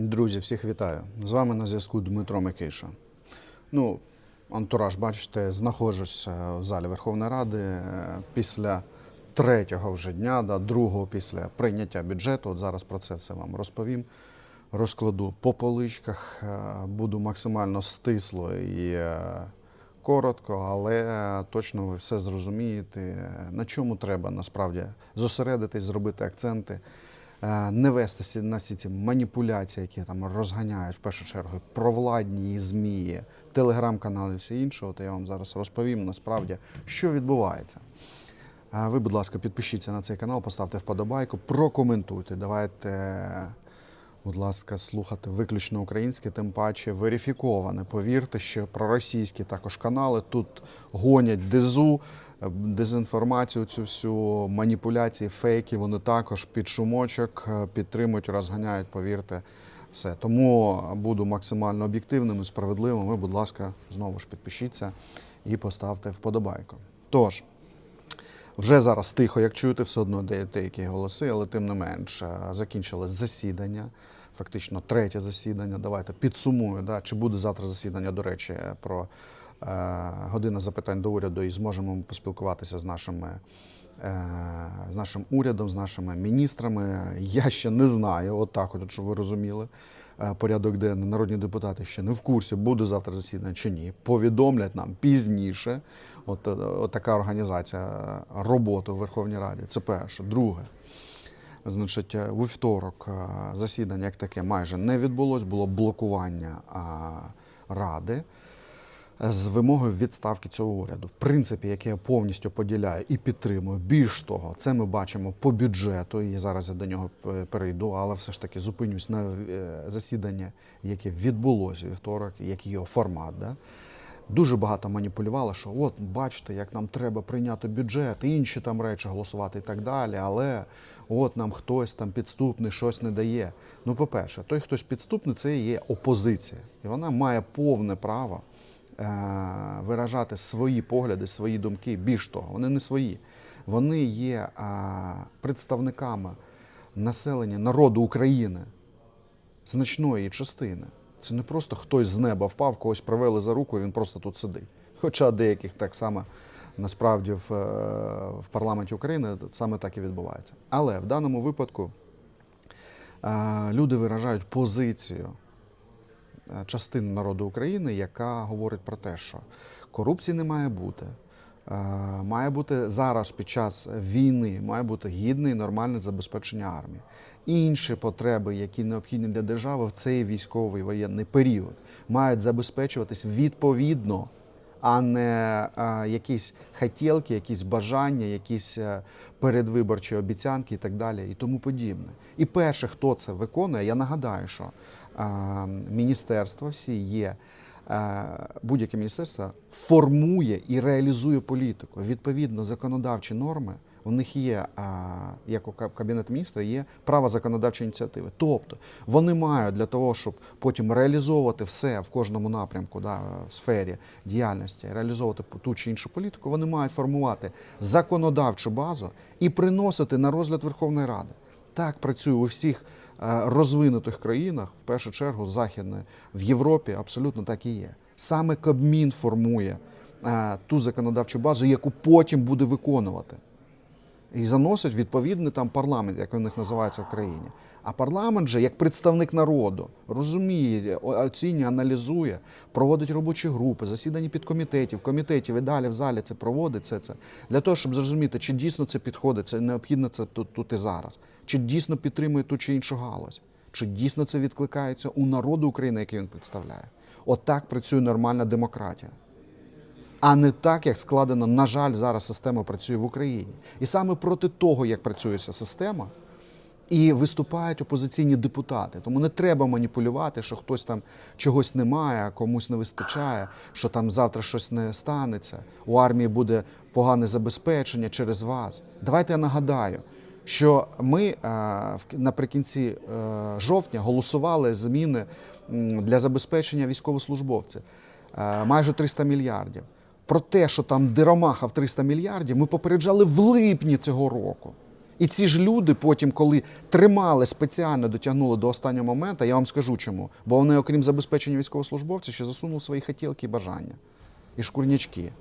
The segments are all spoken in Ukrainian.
Друзі, всіх вітаю. З вами на зв'язку Дмитро Микиша. Ну, антураж, бачите, знаходжусь е, в залі Верховної Ради е, після третього вже дня, да, другого після прийняття бюджету. От зараз про це все вам розповім. Розкладу по поличках, е, буду максимально стисло і е, коротко, але точно ви все зрозумієте, на чому треба насправді зосередитись, зробити акценти. Е, не вестися на всі ці маніпуляції, які там розганяють в першу чергу провладні змії, телеграм-канали і все інше. От я вам зараз розповім насправді, що відбувається. Ви, будь ласка, підпишіться на цей канал, поставте вподобайку, прокоментуйте. Давайте, будь ласка, слухати виключно українське, тим паче верифіковане. Повірте, що проросійські також канали тут гонять дезу, е, дезінформацію, цю всю маніпуляції, фейки. Вони також під шумочок е, підтримують, розганяють. Повірте, все. Тому буду максимально об'єктивним і справедливим. Ви, будь ласка, знову ж підпишіться і поставте вподобайку. Тож. Вже зараз тихо, як чуєте, все одно деякі голоси, але тим не менш е, закінчилось засідання, фактично третє засідання. Давайте підсумую, да, чи буде завтра засідання, до речі, про е, година запитань до уряду і зможемо поспілкуватися з нашими. е, З нашим урядом, з нашими міністрами. Я ще не знаю, от от, щоб ви розуміли. Е, Порядок денний народні депутати ще не в курсі, буде завтра засідання чи ні. Повідомлять нам пізніше. От, е, от така організація роботи у Верховній Раді. Це перше. Друге. Значить, е, вівторок е, засідання як таке майже не відбулось, було блокування ради е, з вимогою відставки цього уряду. В принципі, яке я повністю поділяю і підтримую. Більш того, це ми бачимо по бюджету, і зараз я до нього перейду, але все ж таки зупинюсь на засідання, яке відбулося вівторок, який його формат. Да? Дуже багато маніпулювали, що от бачите, як нам треба прийняти бюджет, інші там речі голосувати і так далі. Але от нам хтось там підступний щось не дає. Ну, по-перше, той, хтось підступний, це є опозиція, і вона має повне право е- виражати свої погляди, свої думки. Більш того, вони не свої. Вони є е- представниками населення народу України значної частини. Це не просто хтось з неба впав, когось привели за руку, і він просто тут сидить. Хоча деяких так само насправді в, е, в парламенті України саме так і відбувається. Але в даному випадку е, люди виражають позицію е, частини народу України, яка говорить про те, що корупції не має бути. Е, Має бути зараз під час війни, має бути гідне і нормальне забезпечення армії. Інші потреби, які необхідні для держави в цей військовий воєнний період, мають забезпечуватись відповідно, а не е, якісь хотілки, якісь бажання, якісь е, передвиборчі обіцянки і так далі, і тому подібне. І перше, хто це виконує, я нагадаю, що е, міністерства всі є. Е, Будь-яке міністерство формує і реалізує політику. Відповідно, законодавчі норми у них є, е, як у Каб- Кабінету міністра, є право законодавчої ініціативи. Тобто вони мають для того, щоб потім реалізовувати все в кожному напрямку, да, в сфері діяльності, реалізовувати ту чи іншу політику, вони мають формувати законодавчу базу і приносити на розгляд Верховної Ради. Так працює у всіх розвинутих країнах, в першу чергу західної, в Європі абсолютно так і є. Саме Кабмін формує е, ту законодавчу базу, яку потім буде виконувати. І заносить відповідний там парламент, як він них називається в країні. А парламент же, як представник народу, розуміє, оцінює, аналізує, проводить робочі групи, засідання підкомітетів, комітетів і далі в залі це проводить все це для того, щоб зрозуміти, чи дійсно це підходить, це необхідно це тут, тут і зараз, чи дійсно підтримує ту чи іншу галузь, чи дійсно це відкликається у народу України, який він представляє. Отак працює нормальна демократія а не так, як складено, на жаль, зараз система працює в Україні. І саме проти того, як працює ця система, і виступають опозиційні депутати. Тому не треба маніпулювати, що хтось там чогось не має, комусь не вистачає, що там завтра щось не станеться. У армії буде погане забезпечення через вас. Давайте я нагадаю. Що ми е, наприкінці е, жовтня голосували зміни для забезпечення військовослужбовців е, майже 300 мільярдів. Про те, що там диромаха в 300 мільярдів, ми попереджали в липні цього року. І ці ж люди потім, коли тримали спеціально дотягнули до останнього моменту, я вам скажу чому. Бо вони, окрім забезпечення військовослужбовців, ще засунули свої хотілки і бажання і шкурнячки.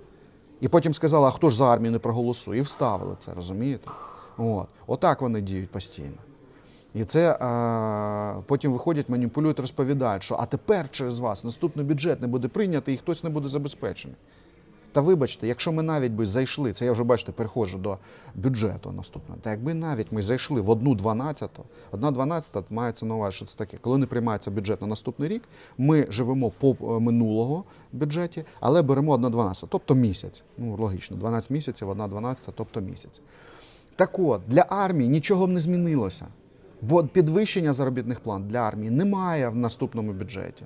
І потім сказали, а хто ж за армію не проголосує? І вставили це, розумієте? От. Отак вони діють постійно. І це а, потім виходять, маніпулюють, розповідають, що а тепер через вас наступний бюджет не буде прийнятий і хтось не буде забезпечений. Та вибачте, якщо ми навіть би зайшли, це я вже бачите, переходжу до бюджету наступного. Та якби навіть ми зайшли в одну дванадцяту, одна дванадцята мається на увазі, що це таке. Коли не приймається бюджет на наступний рік, ми живемо по е, минулого бюджеті, але беремо одна дванадцята, тобто місяць. Ну логічно, 12 місяців, одна дванадцята, тобто місяць. Так от, для армії нічого б не змінилося. Бо підвищення заробітних плат для армії немає в наступному бюджеті.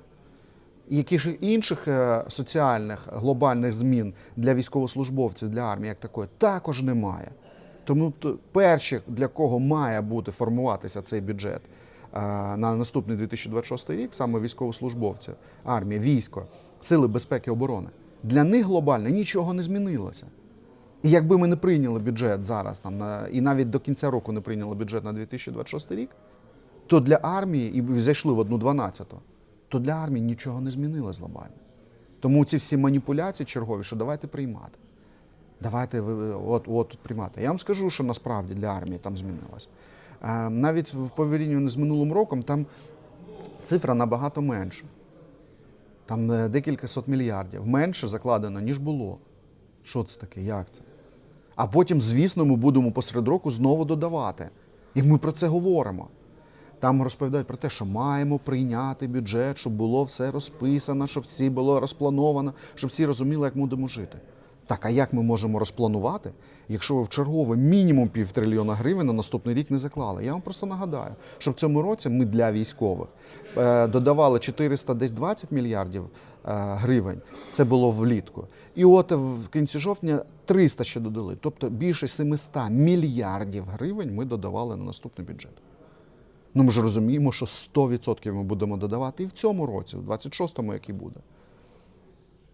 Яких інших е, соціальних глобальних змін для військовослужбовців, для армії як такої, також немає. Тому перші, для кого має бути формуватися цей бюджет е, на наступний 2026 рік, саме військовослужбовці, армія, військо, сили безпеки і оборони, для них глобально нічого не змінилося. І якби ми не прийняли бюджет зараз, там, на, і навіть до кінця року не прийняли бюджет на 2026 рік, то для армії, і зайшли в одну дванадцяту, то для армії нічого не змінилось глобально. Тому ці всі маніпуляції чергові, що давайте приймати. Давайте от, от приймати. Я вам скажу, що насправді для армії там змінилось. Е, Навіть в порівнянні з минулим роком там цифра набагато менша. Там е, декілька сот мільярдів. Менше закладено, ніж було. Що це таке? Як це? А потім, звісно, ми будемо посеред року знову додавати. І ми про це говоримо. Там розповідають про те, що маємо прийняти бюджет, щоб було все розписано, щоб всі було розплановано, щоб всі розуміли, як будемо жити. Так, а як ми можемо розпланувати, якщо ви в чергове мінімум півтрильйона гривень на наступний рік не заклали? Я вам просто нагадаю, що в цьому році ми для військових е, додавали 400 десь 20 мільярдів е, гривень. Це було влітку. І от в кінці жовтня 300 ще додали. Тобто більше 700 мільярдів гривень ми додавали на наступний бюджет. Ну, ми ж розуміємо, що 100% ми будемо додавати і в цьому році, в 26-му, який буде.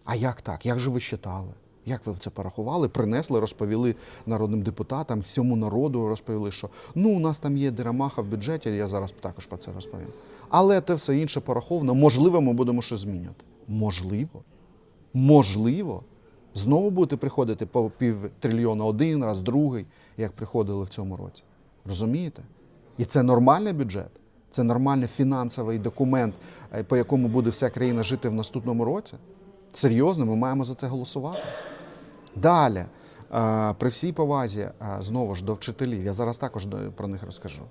А як так? Як же ви считали? Як ви це порахували, принесли, розповіли народним депутатам, всьому народу розповіли, що ну у нас там є дирамаха в бюджеті, я зараз також про це розповім. Але те все інше пораховано. Можливо, ми будемо щось змінювати. Можливо. Можливо. Знову будете приходити по пів трильйона один раз, другий, як приходили в цьому році. Розумієте? І це нормальний бюджет, це нормальний фінансовий документ, е, по якому буде вся країна жити в наступному році. Серйозно, ми маємо за це голосувати. Далі, е, при всій повазі, е, знову ж до вчителів, я зараз також про них розкажу.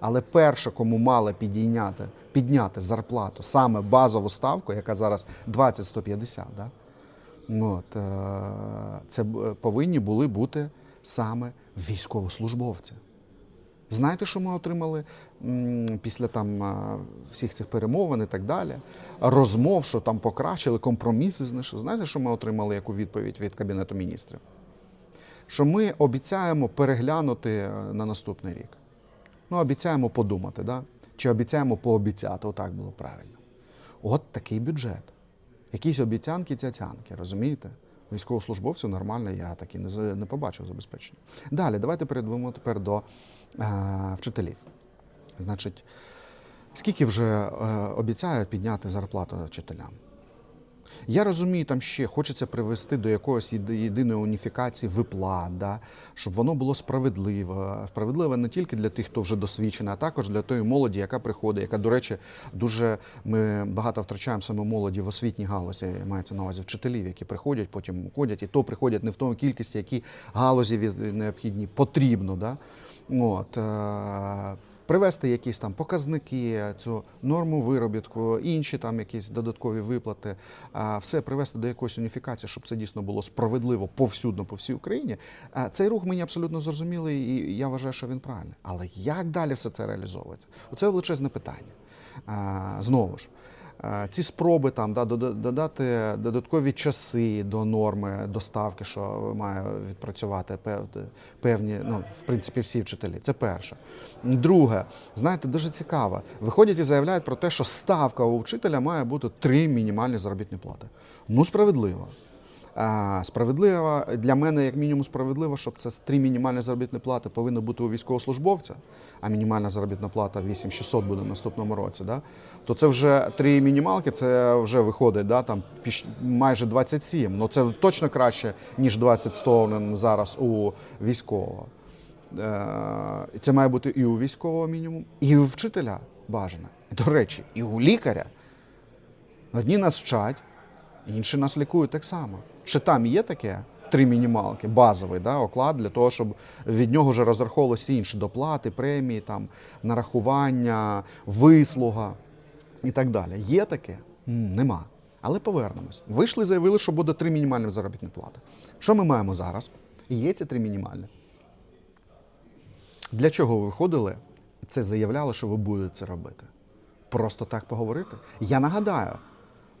Але перше, кому мали підійняти, підняти зарплату, саме базову ставку, яка зараз 20-150, да? От, е, це повинні були бути саме військовослужбовці. Знаєте, що ми отримали після там всіх цих перемовин і так далі? Розмов, що там покращили, компроміси знайшли. Знаєте, що ми отримали яку відповідь від Кабінету міністрів? Що ми обіцяємо переглянути е, на наступний рік. Ну, обіцяємо подумати, да? чи обіцяємо пообіцяти, отак було правильно. От такий бюджет. Якісь обіцянки, цяцянки, розумієте? Військовослужбовців нормально, я так і не, побачив забезпечення. Далі, давайте перейдемо тепер до вчителів. Значить, скільки вже е, обіцяють підняти зарплату вчителям? Я розумію, там ще хочеться привести до якоїсь єдиної уніфікації виплат, да? щоб воно було справедливо. Справедливо не тільки для тих, хто вже досвідчений, а також для тої молоді, яка приходить, яка, до речі, дуже ми багато втрачаємо саме молоді в освітній галузі, мається на увазі вчителів, які приходять, потім уходять, і то приходять не в тому кількості, які галузі необхідні потрібно. Да? От, е- привести якісь там показники, цю норму виробітку, інші там якісь додаткові виплати, все привести до якоїсь уніфікації, щоб це дійсно було справедливо повсюдно по всій Україні. Цей рух мені абсолютно зрозумілий, і я вважаю, що він правильний. Але як далі все це реалізовується? Оце величезне питання. Знову ж. Ці спроби там да, додати додаткові часи до норми доставки, що має відпрацювати пев- певні, ну в принципі, всі вчителі. Це перше. Друге, знаєте, дуже цікаво. Виходять і заявляють про те, що ставка у вчителя має бути три мінімальні заробітні плати. Ну, справедливо. А, Справедливо для мене, як мінімум, справедливо, щоб це три мінімальні заробітні плати повинно бути у військовослужбовця, а мінімальна заробітна плата 8600 буде в наступному році. Да? То це вже три мінімалки, це вже виходить да, там, майже 27. Ну це точно краще, ніж 20 сторон зараз у військового. Е, Це має бути і у військового мінімум, і у вчителя бажано. До речі, і у лікаря. Одні нас вчать, інші нас лікують так само. Чи там є таке? Три мінімалки, базовий да, оклад для того, щоб від нього вже розраховувалися інші доплати, премії, там, нарахування, вислуга і так далі. Є таке? Нема. Але повернемось. Вийшли, заявили, що буде три мінімальні заробітні плати. Що ми маємо зараз? Є ці три мінімальні. Для чого ви виходили це заявляли, що ви будете це робити? Просто так поговорити? Я нагадаю,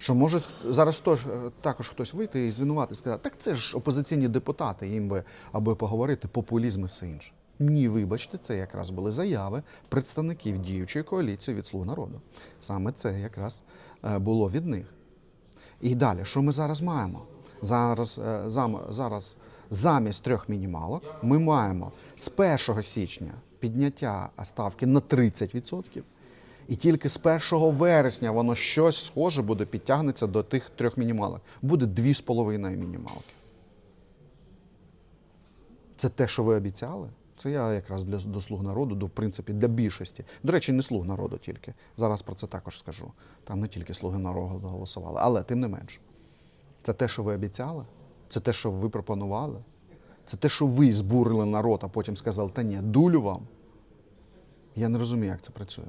що може зараз тож, е, також хтось вийти і звинувати, сказати, так це ж опозиційні депутати, їм би аби поговорити, популізм і все інше. Ні, вибачте, це якраз були заяви представників діючої коаліції від слуг народу. Саме це якраз е, було від них. І далі, що ми зараз маємо? Зараз, е, зараз замість трьох мінімалок ми маємо з 1 січня підняття ставки на 30%, і тільки з 1 вересня воно щось схоже буде підтягнеться до тих трьох мінімалок. Буде 2,5 мінімалки. Це те, що ви обіцяли. Це я якраз для до слуг народу, до в принципі для більшості. До речі, не слуг народу тільки. Зараз про це також скажу. Там не тільки слуги народу голосували, але тим не менше. Це те, що ви обіцяли, це те, що ви пропонували, це те, що ви збурили народ, а потім сказали, та ні, дулю вам. Я не розумію, як це працює.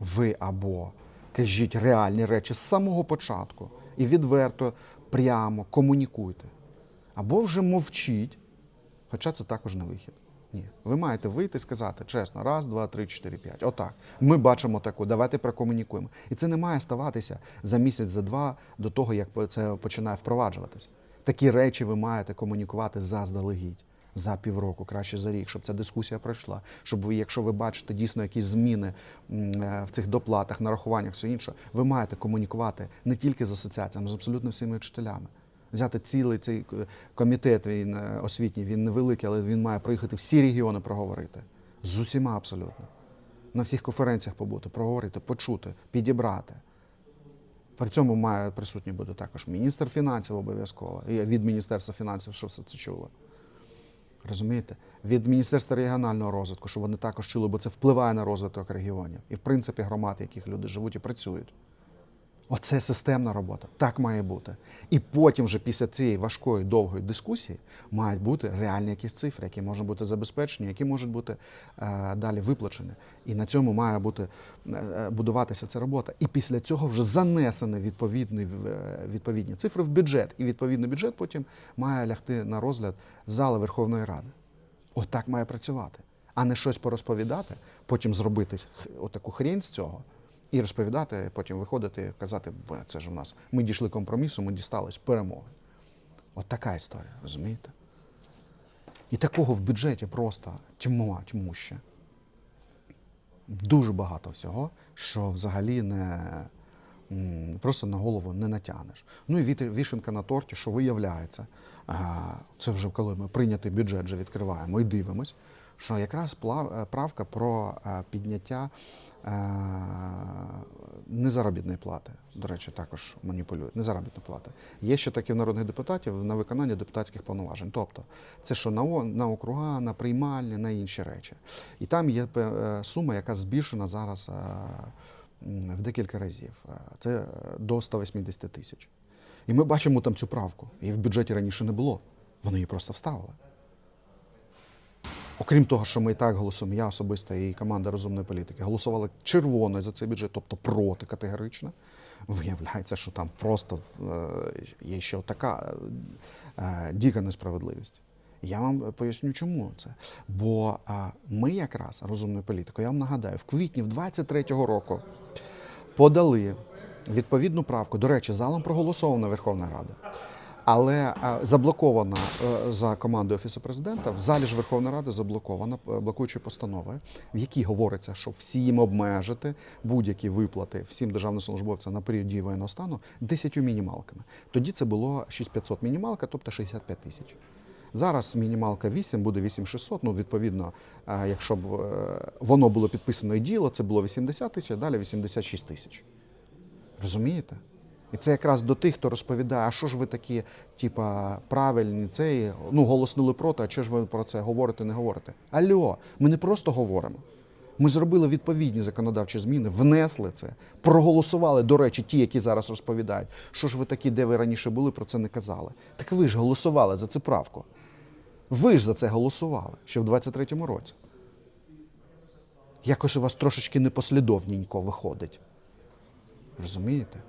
Ви або кажіть реальні речі з самого початку і відверто, прямо комунікуйте. Або вже мовчіть, хоча це також не вихід. Ні. Ви маєте вийти і сказати чесно, раз, два, три, чотири, п'ять. Отак. Ми бачимо таку, давайте прокомунікуємо. І це не має ставатися за місяць, за два до того, як це починає впроваджуватись. Такі речі ви маєте комунікувати заздалегідь. За півроку, краще за рік, щоб ця дискусія пройшла. Щоб ви, якщо ви бачите дійсно якісь зміни е, в цих доплатах, нарахуваннях, все інше, ви маєте комунікувати не тільки з асоціаціями, з абсолютно всіми вчителями. Взяти цілий цей е, комітет він е, освітній, він невеликий, але він має проїхати всі регіони проговорити. З усіма абсолютно. На всіх конференціях побути, проговорити, почути, підібрати. При цьому має присутній буде також міністр фінансів обов'язково. І від Міністерства фінансів, що все це чуло. Розумієте? Від Міністерства регіонального розвитку, щоб вони також чули, бо це впливає на розвиток регіонів і, в принципі, громад, в яких люди живуть і працюють. Оце системна робота. Так має бути. І потім, вже після цієї важкої довгої дискусії, мають бути реальні якісь цифри, які можуть бути забезпечені, які можуть бути е, далі виплачені. І на цьому має бути е, будуватися ця робота. І після цього вже занесені відповідні, е, відповідні цифри в бюджет. І відповідний бюджет потім має лягти на розгляд зали Верховної Ради. Отак має працювати. А не щось порозповідати, потім зробити отаку хрень з цього. І розповідати, потім виходити казати, «Бе, це ж у нас. Ми дійшли компромісу, ми дістались перемоги. От така історія, розумієте? І такого в бюджеті просто тьма, тьмуща. Дуже багато всього, що взагалі не просто на голову не натягнеш. Ну і вішенка на торті, що виявляється, це вже коли ми прийнятий бюджет вже відкриваємо і дивимось, що якраз е, правка про е, підняття е, незаробітної плати, до речі, також маніпулюють. Незаробітна плата. Є ще такі в народних депутатів на виконання депутатських повноважень. Тобто, це що на, округа, на приймальні, на інші речі. І там є сума, яка збільшена зараз в декілька разів. Це до 180 тисяч. І ми бачимо там цю правку. Її в бюджеті раніше не було. Вони її просто вставили. Окрім того, що ми і так голосуємо, я особисто і команда розумної політики голосували червоною за цей бюджет, тобто проти категорично. Виявляється, що там просто е, є ще така е, дика несправедливість. Я вам поясню, чому це. Бо е, ми якраз розумною політикою, я вам нагадаю, в квітні в 23-го року подали відповідну правку. До речі, залом проголосована Верховна Рада. Але заблокована е, за командою Офісу президента в залі ж Верховної Ради заблокована е, блокуючою постановою, в якій говориться, що всім обмежити будь-які виплати всім державним службовцям на період дії воєнного стану 10 мінімалками. Тоді це було 6500 мінімалка, тобто 65 тисяч. Зараз мінімалка 8, буде 8600. Ну, відповідно, е, якщо б воно було підписано і діло, це було 80 тисяч, далі 86 тисяч. Розумієте? І це якраз до тих, хто розповідає, а що ж ви такі, типа, правильні, цей, ну, голоснули проти, а чого ж ви про це говорите, не говорите? Альо, ми не просто говоримо. Ми зробили відповідні законодавчі зміни, внесли це, проголосували, до речі, ті, які зараз розповідають, що ж ви такі, де ви раніше були, про це не казали. Так ви ж голосували за цю правку. Ви ж за це голосували ще в 23-му році. Якось у вас трошечки непослідовненько виходить. Розумієте?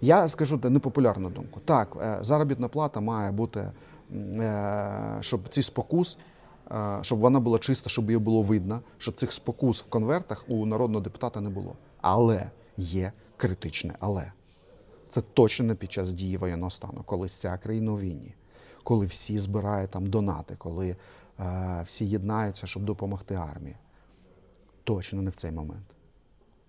Я скажу непопулярну думку. Так, е, заробітна плата має бути, е, щоб ці спокус, е, щоб вона була чиста, щоб її було видно, щоб цих спокус в конвертах у народного депутата не було. Але є критичне але. Це точно не під час дії воєнного стану, коли вся країна у війні, коли всі збирають там донати, коли всі єднаються, щоб допомогти армії. Точно не в цей момент.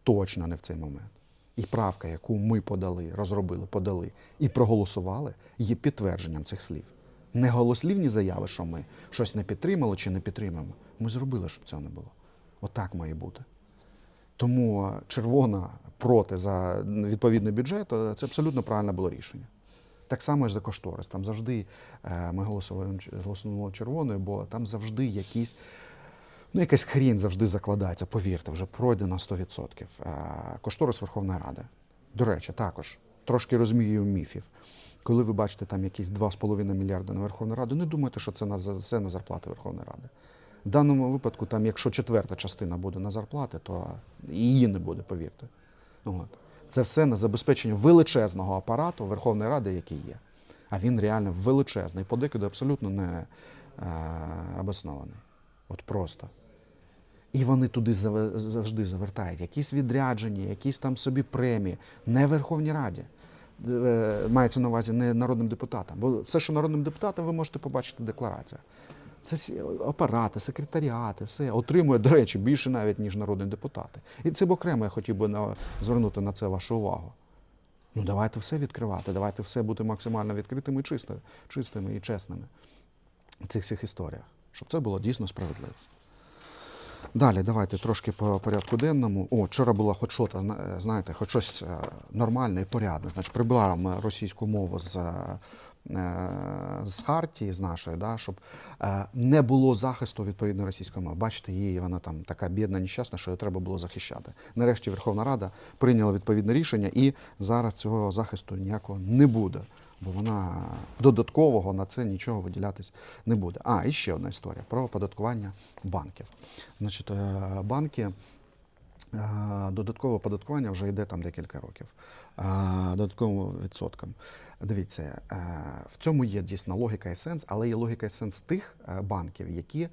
Точно не в цей момент. І правка, яку ми подали, розробили, подали і проголосували, є підтвердженням цих слів. Не голослівні заяви, що ми щось не підтримали чи не підтримаємо. Ми зробили, щоб цього не було. Отак має бути. Тому е, червона проти за відповідний бюджет е, це абсолютно правильне було рішення. Так само і за кошторис. Там завжди е, ми голосували червоною, бо там завжди якісь. Ну, якась хрінь завжди закладається, повірте, вже пройдено 100%. Е, Кошторис Верховної Ради. До речі, також трошки розмію міфів. Коли ви бачите там якісь 2,5 мільярди на Верховну Раду, не думайте, що це на це на зарплати Верховної Ради. В даному випадку, там, якщо четверта частина буде на зарплати, то її не буде, повірте. От. Це все на забезпечення величезного апарату Верховної Ради, який є. А він реально величезний, подекуди абсолютно не е, обоснований. От просто. І вони туди завжди завертають якісь відрядження, якісь там собі премії, не Верховній Раді. Е, Мається на увазі не народним депутатам. Бо все, що народним депутатам, ви можете побачити в деклараціях. Це всі апарати, секретаріати, все отримує, до речі, більше навіть, ніж народні депутати. І це б окремо я хотів би на, звернути на це вашу увагу. Ну, давайте все відкривати, давайте все бути максимально відкритими чистими, чистими і чесними в цих всіх історіях, щоб це було дійсно справедливо. Далі, давайте трошки по порядку денному. О, вчора було хоч що, знаєте, хоч щось е, нормальне і порядне. Значить, прибрали ми російську мову з, е, з Хартії, з нашої, да, щоб е, не було захисту відповідно російської мови. Бачите, її вона там така бідна, нещасна, що її треба було захищати. Нарешті Верховна Рада прийняла відповідне рішення, і зараз цього захисту ніякого не буде. Бо вона додаткового на це нічого виділятись не буде. А, і ще одна історія про оподаткування банків. Значить, е, банки. е, Додаткове оподаткування вже йде там декілька років. Е, Додатковим відсотком. Дивіться, в цьому є дійсно логіка і сенс, але є логіка і сенс тих банків, які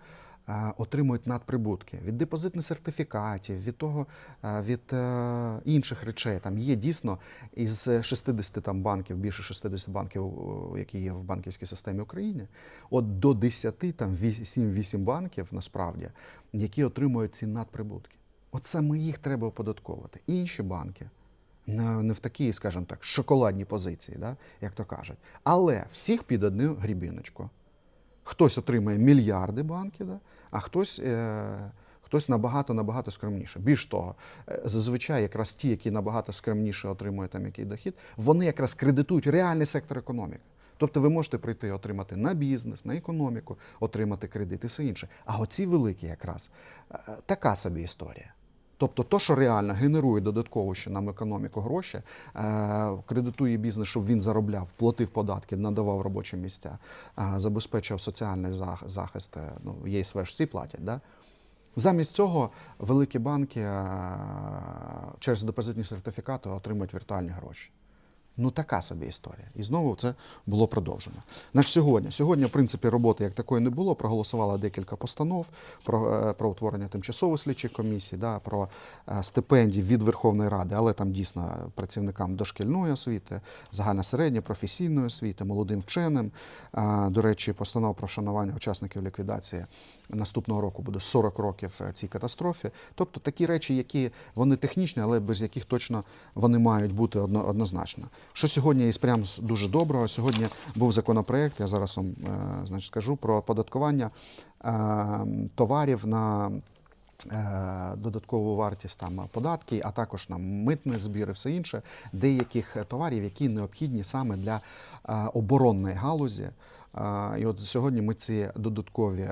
отримують надприбутки від депозитних сертифікатів, від того, від е, інших речей. Там є дійсно із 60 там банків, більше 60 банків, які є в банківській системі України, от до 10, там 7-8 банків насправді, які отримують ці надприбутки. От саме їх треба оподатковувати. Інші банки не, в такій, скажімо так, шоколадній позиції, да, як то кажуть. Але всіх під одну грібіночку. Хтось отримує мільярди банки, да, а хтось, е, хтось набагато набагато скромніше. Більш того, е, зазвичай якраз ті, які набагато скромніше отримують там який дохід, вони якраз кредитують реальний сектор економіки. Тобто ви можете прийти отримати на бізнес, на економіку, отримати кредит і все інше. А оці великі якраз е, така собі історія. Тобто, то, що реально генерує додатково ще нам економіку гроші, е, кредитує бізнес, щоб він заробляв, платив податки, надавав робочі місця, е, забезпечував соціальний захист, е, ну, ЄСВ ж всі платять. Да? Замість цього великі банки через депозитні сертифікати отримують віртуальні гроші. Ну, така собі історія. І знову це було продовжено. Значить, сьогодні, сьогодні, в принципі, роботи як такої не було. Проголосували декілька постанов про, е, про утворення тимчасової слідчої комісії, да, про е, стипендії від Верховної Ради, але там дійсно працівникам дошкільної освіти, загальна середня, професійної освіти, молодим вченим. До речі, постанова про вшанування учасників ліквідації наступного року буде 40 років е, цій катастрофі. Тобто такі речі, які вони технічні, але без яких точно вони мають бути однозначно. Що сьогодні є прям дуже доброго? Сьогодні був законопроект, я зараз вам е, значить, скажу про оподаткування е, товарів на е, додаткову вартість там податки, а також на митний збір і все інше, деяких товарів, які необхідні саме для оборонної галузі. І от сьогодні ми ці додаткові,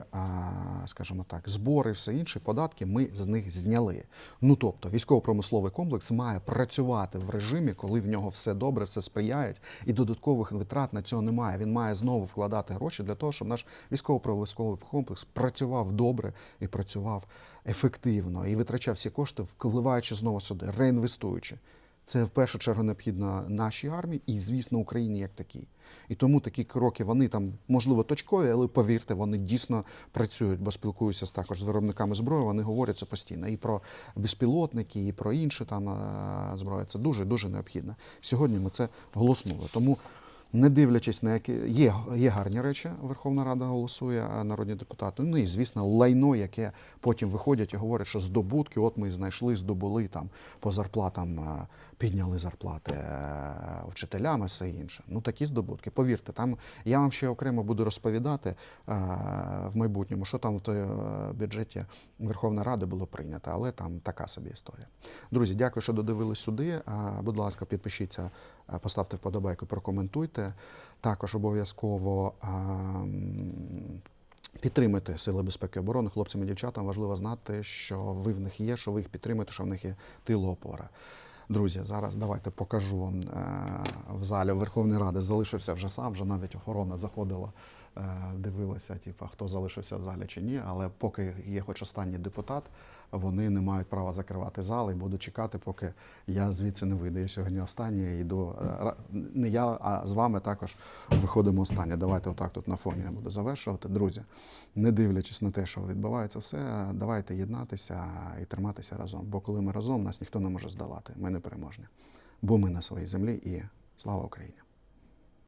скажімо так, збори, все інше, податки ми з них зняли. Ну тобто, військово-промисловий комплекс має працювати в режимі, коли в нього все добре, все сприяють, і додаткових витрат на цього немає. Він має знову вкладати гроші для того, щоб наш військово-промисловий комплекс працював добре і працював ефективно, і витрачав всі кошти, вкливаючи знову сюди, реінвестуючи. Це в першу чергу необхідно нашій армії і, звісно, Україні як такій. І тому такі кроки вони там можливо точкові, але повірте, вони дійсно працюють. Бо спілкуюся також з виробниками зброї. Вони говорять це постійно і про безпілотники, і про інші там е, зброї. Це дуже дуже необхідно. Сьогодні ми це голоснули. Тому. Не дивлячись на які є, є гарні речі, Верховна Рада голосує, а народні депутати. Ну і звісно, лайно, яке потім виходять і говорять, що здобутки, от ми знайшли, здобули там по зарплатам, е, підняли зарплати е, вчителям і все інше. Ну такі здобутки. Повірте, там я вам ще окремо буду розповідати е, в майбутньому, що там в той бюджеті Верховної Ради було прийнято, але там така собі історія. Друзі, дякую, що додивились сюди. Будь ласка, підпишіться, поставте вподобайку, прокоментуйте. Також обов'язково. м, Підтримуйте Сили безпеки і оборони хлопцям і дівчатам. Важливо знати, що ви в них є, що ви їх підтримуєте, що в них є тило опора. Друзі, зараз давайте покажу вам е, в залі Верховної Ради. Залишився вже сам, вже навіть охорона заходила, дивилася, типу, хто залишився в залі чи ні. Але поки є хоч останній депутат, вони не мають права закривати зал і буду чекати, поки я звідси не вийду. Я сьогодні останній йду. е, Не я, а з вами також виходимо останнє. Давайте отак тут на фоні я буду завершувати. Друзі, не дивлячись на те, що відбувається все, давайте єднатися і триматися разом. Бо коли ми разом, нас ніхто не може здолати. Ми не переможні. Бо ми на своїй землі і слава Україні!